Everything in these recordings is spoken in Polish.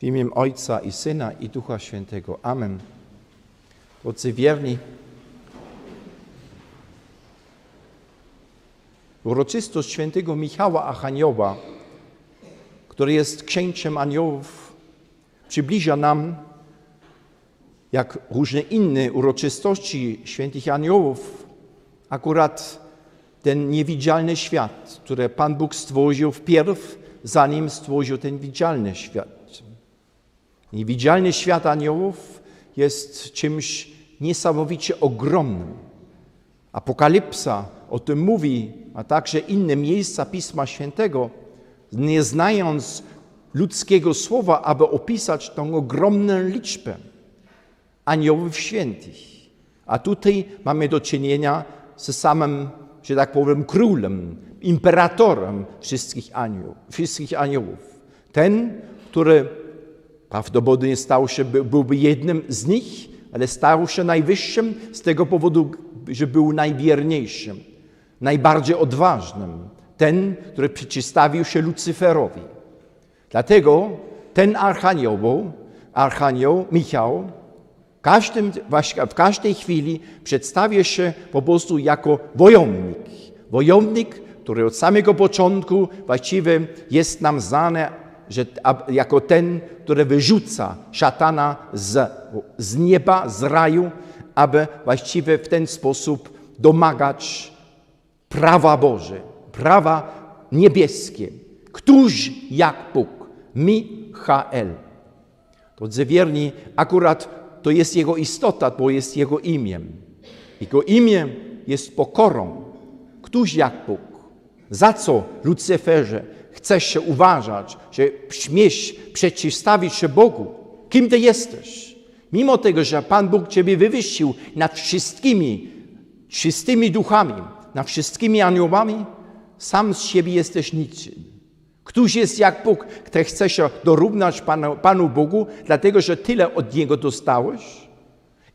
W imię Ojca i Syna i Ducha Świętego. Amen. Drodzy wierni, uroczystość świętego Michała Archanioła, który jest księciem aniołów, przybliża nam, jak różne inne uroczystości świętych aniołów, akurat ten niewidzialny świat, który Pan Bóg stworzył wpierw, zanim stworzył ten widzialny świat. Niewidzialny świat aniołów jest czymś niesamowicie ogromnym. Apokalipsa o tym mówi, a także inne miejsca Pisma Świętego, nie znając ludzkiego słowa, aby opisać tą ogromną liczbę aniołów świętych. A tutaj mamy do czynienia z samym, że tak powiem, królem, imperatorem wszystkich, anioł, wszystkich aniołów. Ten, który prawdopodobnie stał się, byłby jednym z nich, ale stał się najwyższym z tego powodu, że był najwierniejszym, najbardziej odważnym. Ten, który przeciwstawił się Lucyferowi. Dlatego ten archanioł, archanioł Michał, każdym, w każdej chwili przedstawia się po prostu jako wojownik. Wojownik, który od samego początku właściwie jest nam znany że, jako ten, który wyrzuca szatana z, z nieba, z raju, aby właściwie w ten sposób domagać prawa Boże, prawa niebieskie. Któż jak Bóg? Michael. Drodzy wierni, akurat to jest jego istota, bo jest jego imieniem. Jego imię jest pokorą. Któż jak Bóg? Za co, Lucyferze, chcesz się uważać, że śmiesz przeciwstawić się Bogu? Kim ty jesteś? Mimo tego, że Pan Bóg ciebie wywyższył nad wszystkimi czystymi duchami, nad wszystkimi aniołami, sam z siebie jesteś niczym. Któż jest jak Bóg, który chce się dorównać Panu, Panu Bogu, dlatego że tyle od Niego dostałeś?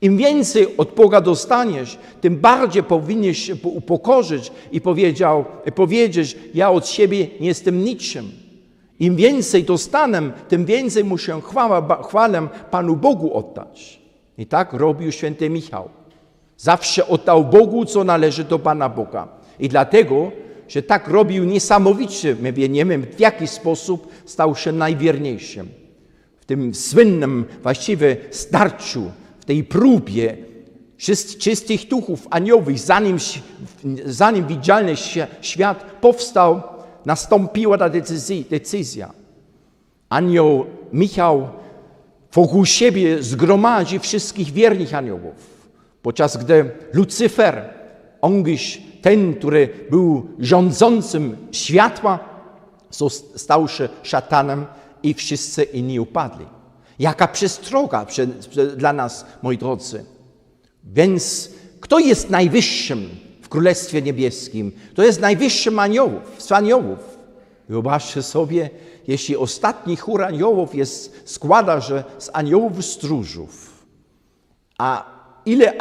Im więcej od Boga dostaniesz, tym bardziej powinieneś się upokorzyć i powiedział, powiedzieć, ja od siebie nie jestem niczym. Im więcej dostanę, tym więcej muszę chwałę, chwalę Panu Bogu oddać. I tak robił święty Michał. Zawsze oddał Bogu, co należy do Pana Boga. I dlatego że tak robił niesamowicie, my wiemy w jaki sposób stał się najwierniejszym. W tym słynnym właściwie starciu, w tej próbie czystych duchów aniołów, zanim, zanim widzialny świat powstał, nastąpiła ta decyzja. Anioł Michał wokół siebie zgromadzi wszystkich wiernych aniołów, podczas gdy Lucyfer, ongiś ten, który był rządzącym światła, stał się szatanem i wszyscy inni upadli. Jaka przestroga dla nas, moi drodzy. Więc kto jest najwyższym w Królestwie Niebieskim? To jest najwyższym aniołów, z aniołów. Wyobraźcie sobie, jeśli ostatni chór aniołów jest, składa się z aniołów stróżów. A ile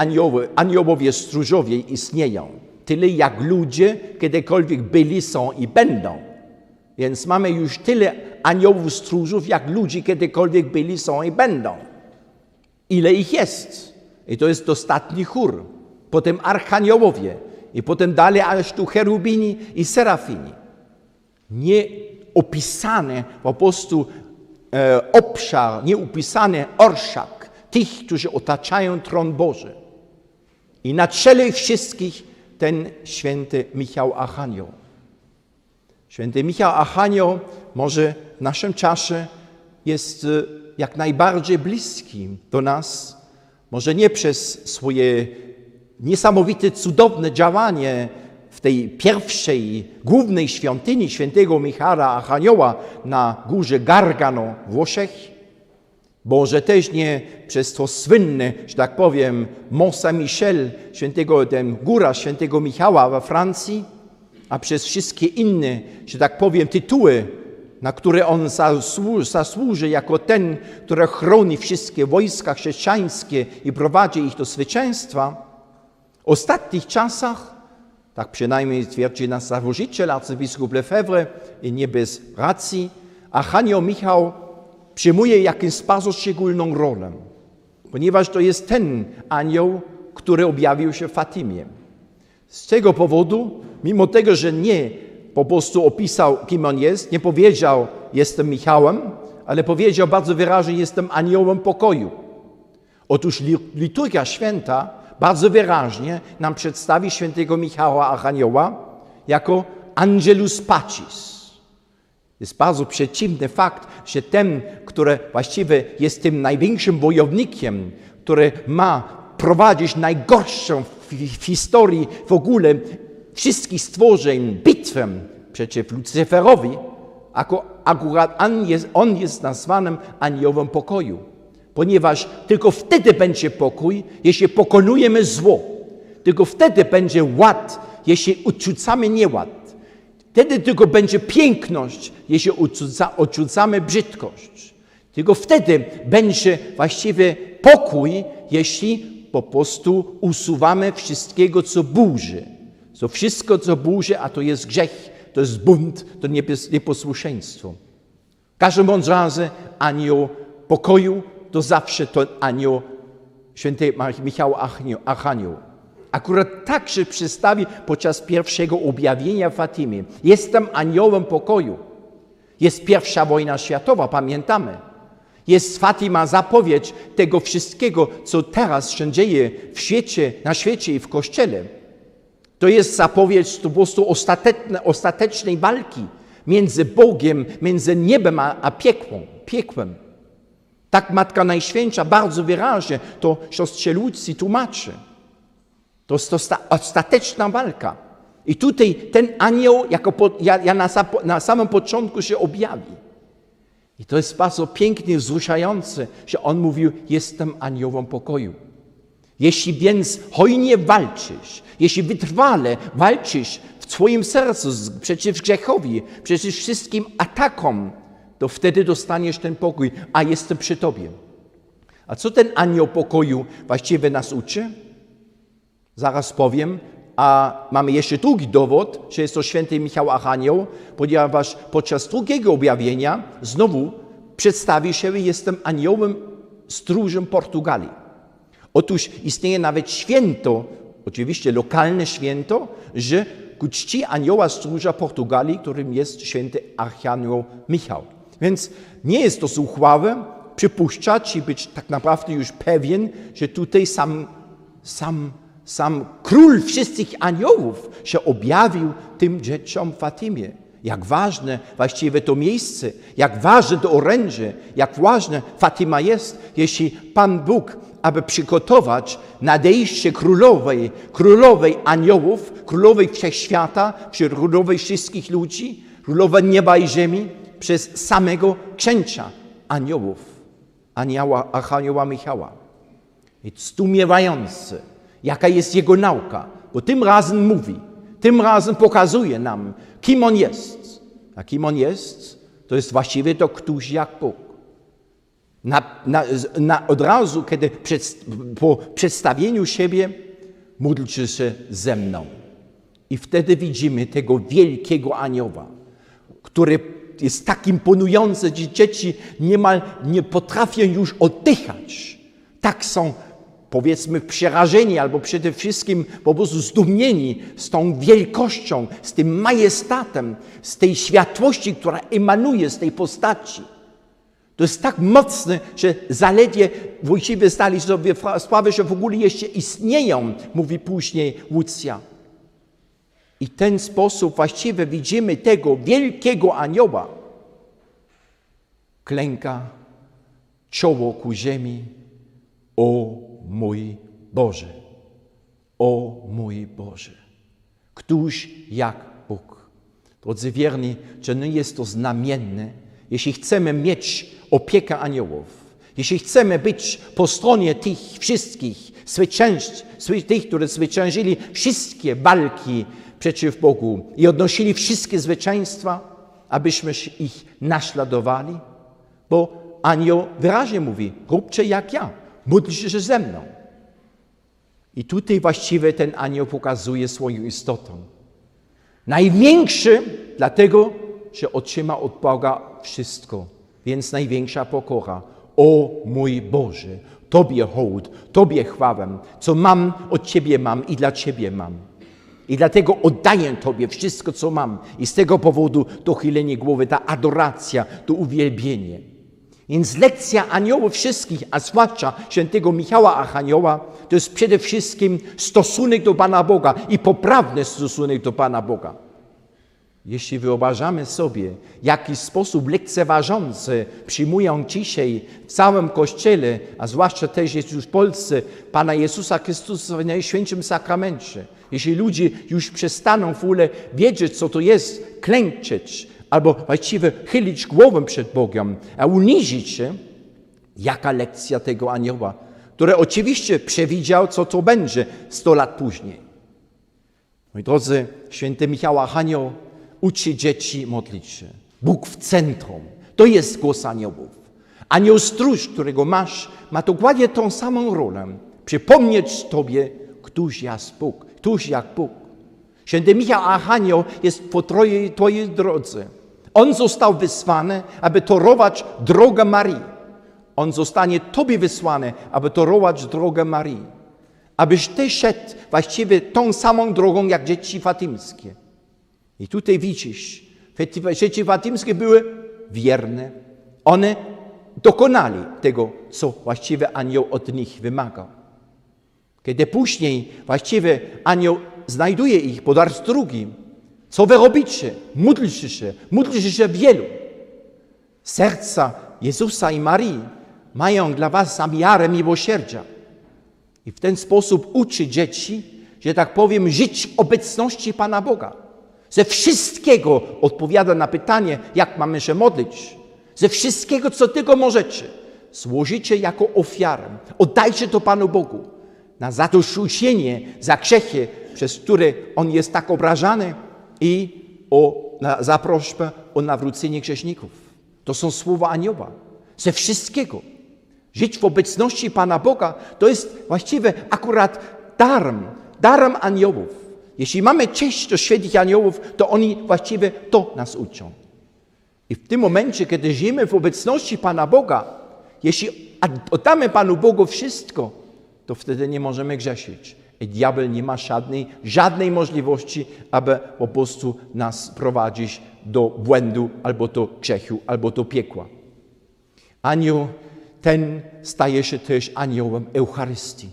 aniołowie stróżowie istnieją? tyle jak ludzie kiedykolwiek byli, są i będą. Więc mamy już tyle aniołów stróżów, jak ludzi kiedykolwiek byli, są i będą. Ile ich jest? I to jest ostatni chór. Potem archaniołowie i potem dalej aż tu cherubini i serafini. Nie opisane po prostu e, obszar, nie opisany orszak tych, którzy otaczają tron Boży. I na czele wszystkich ten święty Michał Archanioł. Święty Michał Archanioł może w naszym czasie jest e, jak najbardziej bliski do nas, może nie przez swoje niesamowite, cudowne działanie w tej pierwszej, głównej świątyni świętego Michała Archanioła na górze Gargano w Włoszech, może też nie przez to słynne, że tak powiem, Mont Saint-Michel, świętego, ten góra świętego Michała we Francji, a przez wszystkie inne, że tak powiem, tytuły, na które on zasłuży, jako ten, który chroni wszystkie wojska chrześcijańskie i prowadzi ich do zwycięstwa. W ostatnich czasach, tak przynajmniej twierdzi nas założyciel, arcybiskup Lefebvre i nie bez racji, Archanioł Michał przyjmuje jakimś bardzo szczególną rolę, ponieważ to jest ten anioł, który objawił się w Fatimie. Z tego powodu, mimo tego, że nie po prostu opisał, kim on jest, nie powiedział, jestem Michałem, ale powiedział bardzo wyraźnie, jestem aniołem pokoju. Otóż liturgia święta bardzo wyraźnie nam przedstawi świętego Michała Archanioła jako Angelus Pacis. Jest bardzo przeciwny fakt, że ten, który właściwie jest tym największym wojownikiem, który ma prowadzić najgorszą w historii w ogóle wszystkich stworzeń bitwę przeciw Lucyferowi, akurat on jest, on jest nazwanym aniołem pokoju. Ponieważ tylko wtedy będzie pokój, jeśli pokonujemy zło. Tylko wtedy będzie ład, jeśli odrzucamy nieład. Wtedy tylko będzie piękność, jeśli odrzucamy brzydkość. Tylko wtedy będzie właściwie pokój, jeśli po prostu usuwamy wszystkiego, co burzy. Co wszystko, co burzy, a to jest grzech, to jest bunt, to nieposłuszeństwo. W każdym bądź razie anioł pokoju to zawsze to anioł święty Michał Archanioł. Akurat tak się przedstawi podczas pierwszego objawienia Fatimie. Jestem aniołem pokoju. Jest pierwsza wojna światowa, pamiętamy. Jest Fatima zapowiedź tego wszystkiego, co teraz się dzieje w świecie, na świecie i w Kościele. To jest zapowiedź po prostu ostatecznej walki między Bogiem, między niebem a, a piekłem, piekłem. Tak Matka Najświętsza bardzo wyraźnie to siostrze Lucji tłumaczy. To jest to ostateczna walka. I tutaj ten anioł jako po, ja, ja na, na, samym początku się objawi. I to jest bardzo pięknie wzruszające, że on mówił, jestem aniołem pokoju. Jeśli więc hojnie walczysz, jeśli wytrwale walczysz w swoim sercu przeciw grzechowi, przeciw wszystkim atakom, to wtedy dostaniesz ten pokój, a jestem przy Tobie. A co ten anioł pokoju właściwie nas uczy? Zaraz powiem, a mamy jeszcze drugi dowód, że jest to święty Michał Archanioł, ponieważ podczas drugiego objawienia znowu przedstawi się, jestem aniołem stróżem Portugalii. Otóż istnieje nawet święto, oczywiście lokalne święto, że ku czci anioła stróża Portugalii, którym jest święty Archanioł Michał. Więc nie jest to zuchwałe przypuszczać i być tak naprawdę już pewien, że tutaj sam, sam, sam król wszystkich aniołów się objawił tym dzieciom Fatimie. Jak ważne właściwie to miejsce, jak ważne to orędzie, jak ważne Fatima jest, jeśli Pan Bóg, aby przygotować nadejście królowej, królowej aniołów, królowej wszechświata, królowej wszystkich ludzi, królowej nieba i ziemi, przez samego księcia aniołów, anioła, Archanioła Michała. I zdumiewające, jaka jest jego nauka, bo tym razem mówi, tym razem pokazuje nam, kim on jest. A kim on jest, to jest właściwie to któż jak Bóg. Na, na, na, od razu, kiedy przed, po przedstawieniu siebie módlcie się ze mną. I wtedy widzimy tego wielkiego anioła, który jest tak imponujące, że dzieci niemal nie potrafią już oddychać. Tak są, powiedzmy, przerażeni albo przede wszystkim po prostu zdumieni z tą wielkością, z tym majestatem, z tej światłości, która emanuje z tej postaci. To jest tak mocne, że zaledwie właściwie zdali sobie sprawę, że w ogóle jeszcze istnieją, mówi później Łucja. I w ten sposób właściwie widzimy tego wielkiego anioła. Klęka czoło ku ziemi. O mój Boże, o mój Boże. Któż jak Bóg. Drodzy wierni, czy nie jest to znamienne, jeśli chcemy mieć opiekę aniołów, jeśli chcemy być po stronie tych wszystkich tych, którzy zwyciężyli wszystkie walki przeciw Bogu i odnosili wszystkie zwycięstwa, abyśmy ich naśladowali? Bo anioł wyraźnie mówi, róbcie jak ja, módlcie się ze mną. I tutaj właściwie ten anioł pokazuje swoją istotę. Największy, dlatego, że otrzyma od Boga wszystko. Więc największa pokora. O mój Boże, Tobie hołd, Tobie chwałę, co mam, od Ciebie mam i dla Ciebie mam. I dlatego oddaję Tobie wszystko, co mam. I z tego powodu to chylenie głowy, ta adoracja, to uwielbienie. Więc lekcja aniołów wszystkich, a zwłaszcza świętego Michała Archanioła, to jest przede wszystkim stosunek do Pana Boga i poprawny stosunek do Pana Boga. Jeśli wyobrażamy sobie, w jaki sposób lekceważący przyjmują dzisiaj w całym Kościele, a zwłaszcza też jest już w Polsce, Pana Jezusa Chrystusa w Najświętszym Sakramencie, jeśli ludzie już przestaną w ogóle wiedzieć, co to jest, klęczeć, albo właściwie chylić głowę przed Bogiem, a uniżyć się, jaka lekcja tego anioła, który oczywiście przewidział, co to będzie 100 lat później. Moi drodzy, święty Michał Archanioł uczy dzieci modlić się. Bóg w centrum. To jest głos aniołów. Anioł stróż, którego masz, ma dokładnie tą samą rolę. Przypomnieć Tobie, któż jest Bóg, któż jak Bóg. Święty Michał Archanioł jest po twojej drodze. On został wysłany, aby torować drogę Marii. On zostanie Tobie wysłany, aby torować drogę Marii. Abyś Ty szedł właściwie tą samą drogą, jak dzieci fatymskie. I tutaj widzisz, dzieci fatymskie były wierne. One dokonali tego, co właściwie anioł od nich wymagał. Kiedy później właściwie anioł znajduje ich po raz drugi, co wy robicie? Módlcie się, módlcie się wielu. Serca Jezusa i Marii mają dla was zamiarę miłosierdzia. I w ten sposób uczy dzieci, że tak powiem, żyć obecności Pana Boga. Ze wszystkiego odpowiada na pytanie, jak mamy się modlić. Ze wszystkiego, co tylko możecie, złożycie jako ofiarę. Oddajcie to Panu Bogu na zadośćuczynienie za grzechy, przez które On jest tak obrażany i o, na, o nawrócenie grzeszników. To są słowa anioła. Ze wszystkiego. Żyć w obecności Pana Boga to jest właściwie akurat darm, darm aniołów. Jeśli mamy cześć do świętych aniołów, to oni właściwie to nas uczą. I w tym momencie, kiedy żyjemy w obecności Pana Boga, jeśli oddamy Panu Bogu wszystko, to wtedy nie możemy grzeszyć. Diabeł nie ma żadnej, żadnej możliwości, aby po prostu nas prowadzić do błędu, albo do grzechu, albo do piekła. Anioł ten staje się też aniołem Eucharystii.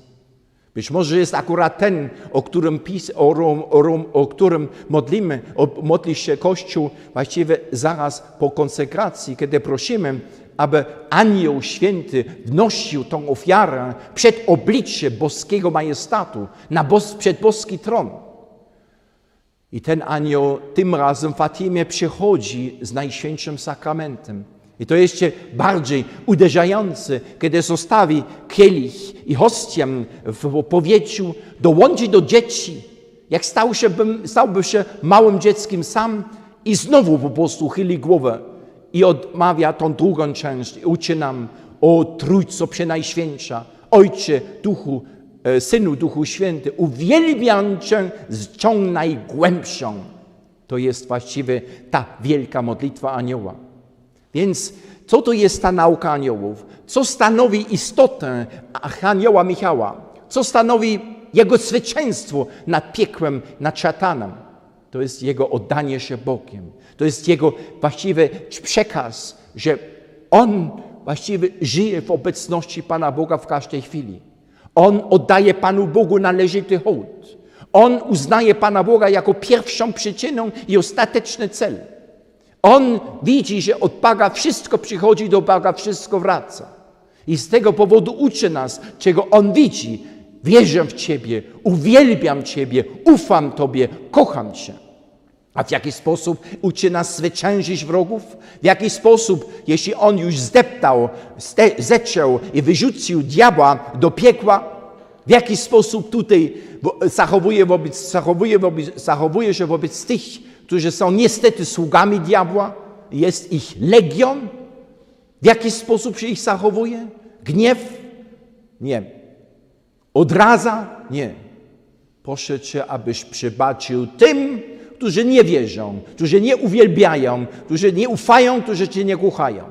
Być może jest akurat ten, o którym, pis, o, o, o którym modlimy, o, modli się Kościół właściwie zaraz po konsekracji, kiedy prosimy, aby anioł święty wnosił tą ofiarę przed oblicze boskiego majestatu, na bos, przed boski tron. I ten anioł tym razem w Fatimie przychodzi z Najświętszym Sakramentem. I to jeszcze bardziej uderzające, kiedy zostawi kielich i hostię w powietrzu, dołączy do dzieci, jak stał się, stałby się małym dzieckiem sam i znowu po prostu chyli głowę i odmawia tą drugą część uczy nam o Trójco Przenajświętsza, Ojcze, Duchu, e, Synu, Duchu Święty, uwielbiam Cię z tą najgłębszą. To jest właściwie ta wielka modlitwa anioła. Więc co to jest ta nauka aniołów? Co stanowi istotę anioła Michała? Co stanowi jego zwycięstwo nad piekłem, nad szatanem? To jest jego oddanie się Bogiem. To jest jego właściwy przekaz, że on właściwie żyje w obecności Pana Boga w każdej chwili. On oddaje Panu Bogu należyty hołd. On uznaje Pana Boga jako pierwszą przyczyną i ostateczny cel. On widzi, że od Boga wszystko przychodzi, do Boga wszystko wraca. I z tego powodu uczy nas, czego On widzi. Wierzę w Ciebie, uwielbiam Ciebie, ufam Tobie, kocham Cię. A w jaki sposób uczy nas zwyciężyć wrogów? W jaki sposób, jeśli on już zdeptał, zeciął i wyrzucił diabła do piekła, w jaki sposób tutaj zachowuje, wobec, zachowuje, wobec, zachowuje się wobec tych, którzy są niestety sługami diabła? Jest ich legion? W jaki sposób się ich zachowuje? Gniew? Nie. Odraza? Nie. Proszę Cię, abyś przebaczył tym, którzy nie wierzą, którzy nie uwielbiają, którzy nie ufają, którzy Cię nie kochają.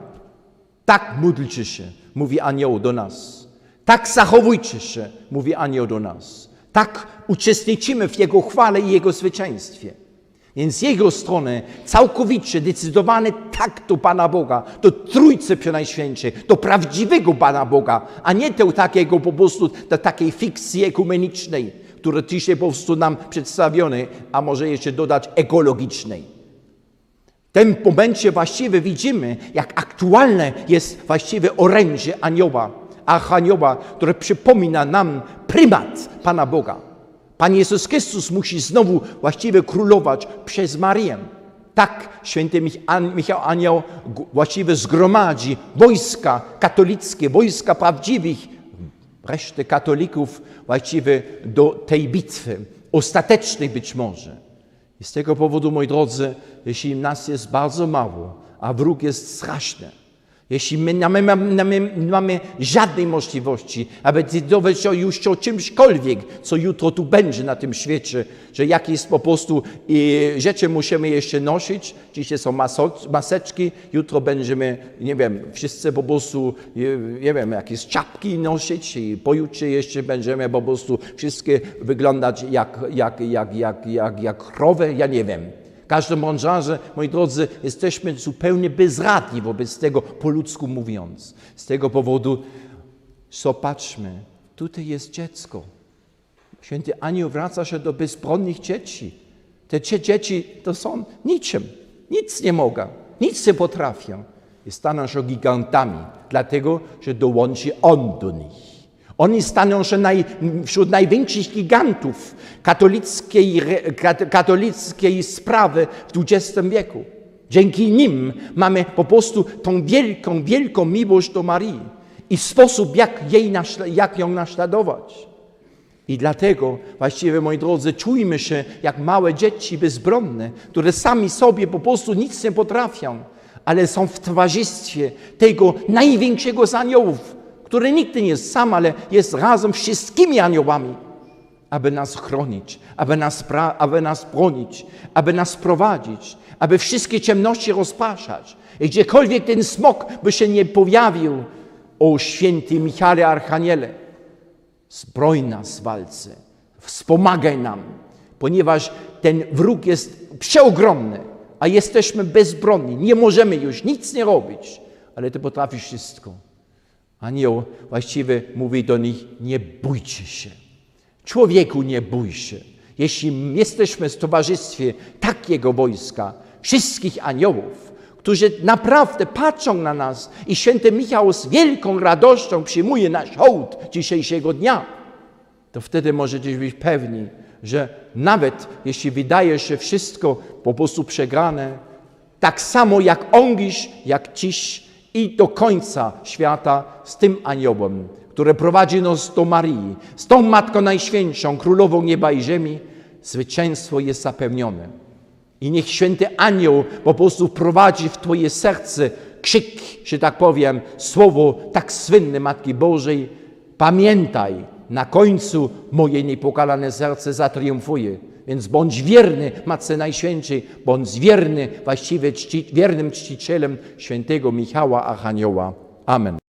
Tak módlcie się, mówi anioł do nas. Tak zachowujcie się, mówi anioł do nas. Tak uczestniczymy w Jego chwale i Jego zwycięstwie. Więc z Jego strony całkowicie decydowany tak do Pana Boga, do Trójcy Przenajświętszej, do prawdziwego Pana Boga, a nie do takiego po prostu, do takiej fikcji ekumenicznej, która dzisiaj po prostu nam przedstawione, a może jeszcze dodać ekologicznej. W tym momencie właściwie widzimy, jak aktualne jest właściwie orędzie anioła, archanioła, które przypomina nam prymat Pana Boga. Pan Jezus Chrystus musi znowu właściwie królować przez Marię. Tak święty Michał Anioł właściwie zgromadzi wojska katolickie, wojska prawdziwych, resztę katolików właściwie do tej bitwy, ostatecznej być może. I z tego powodu, moi drodzy, jeśli nas jest bardzo mało, a wróg jest straszny, jeśli my nie mamy, mamy, żadnej możliwości, aby decydować o już o czymśkolwiek, co jutro tu będzie na tym świecie, że jakieś po prostu e, rzeczy musimy jeszcze nosić, dzisiaj są maseczki, jutro będziemy, nie wiem, wszyscy po prostu, e, nie wiem, jakieś czapki nosić i pojutrze jeszcze będziemy po prostu wszystkie wyglądać jak, jak, jak, jak, jak, jak krowy, ja nie wiem. W każdym bądź moi drodzy, jesteśmy zupełnie bezradni wobec tego, po ludzku mówiąc. Z tego powodu zobaczmy, tutaj jest dziecko. Święty Anioł wraca się do bezbronnych dzieci. Te dzie- dzieci to są niczym, nic nie mogą, nic nie potrafią. I staną się gigantami, dlatego, że dołączy On do nich. Oni staną się naj, wśród największych gigantów katolickiej, katolickiej sprawy w XX wieku. Dzięki nim mamy po prostu tą wielką, wielką miłość do Marii i sposób, jak, jej jak ją naśladować. I dlatego właściwie, moi drodzy, czujmy się jak małe dzieci bezbronne, które sami sobie po prostu nic nie potrafią, ale są w towarzystwie tego największego z aniołów, który nigdy nie jest sam, ale jest razem wszystkimi aniołami, aby nas chronić, aby nas, aby nas bronić, aby nas prowadzić, aby wszystkie ciemności rozpraszać. I gdziekolwiek ten smok by się nie pojawił, o święty Michale Archaniele, Zbroj nas w walce, wspomagaj nam, ponieważ ten wróg jest przeogromny, a jesteśmy bezbronni, nie możemy już nic nie robić, ale Ty potrafisz wszystko. Anioł właściwie mówi do nich, nie bójcie się. Człowieku, nie bój się. Jeśli jesteśmy w towarzystwie takiego wojska, wszystkich aniołów, którzy naprawdę patrzą na nas i święty Michał z wielką radością przyjmuje nasz hołd dzisiejszego dnia, to wtedy możecie być pewni, że nawet jeśli wydaje się wszystko po prostu przegrane, tak samo jak ongiś, jak ciś i do końca świata z tym aniołem, który prowadzi nas do Marii, z tą Matką Najświętszą, Królową Nieba i Ziemi, zwycięstwo jest zapewnione. I niech święty anioł po prostu prowadzi w Twoje serce krzyk, że tak powiem, słowo tak słynne Matki Bożej. Pamiętaj, na końcu moje niepokalane serce zatriumfuje. Więc bądź wierny Matce Najświętszej, bądź wierny, właściwie czci, wiernym czcicielem świętego Michała Archanioła. Amen.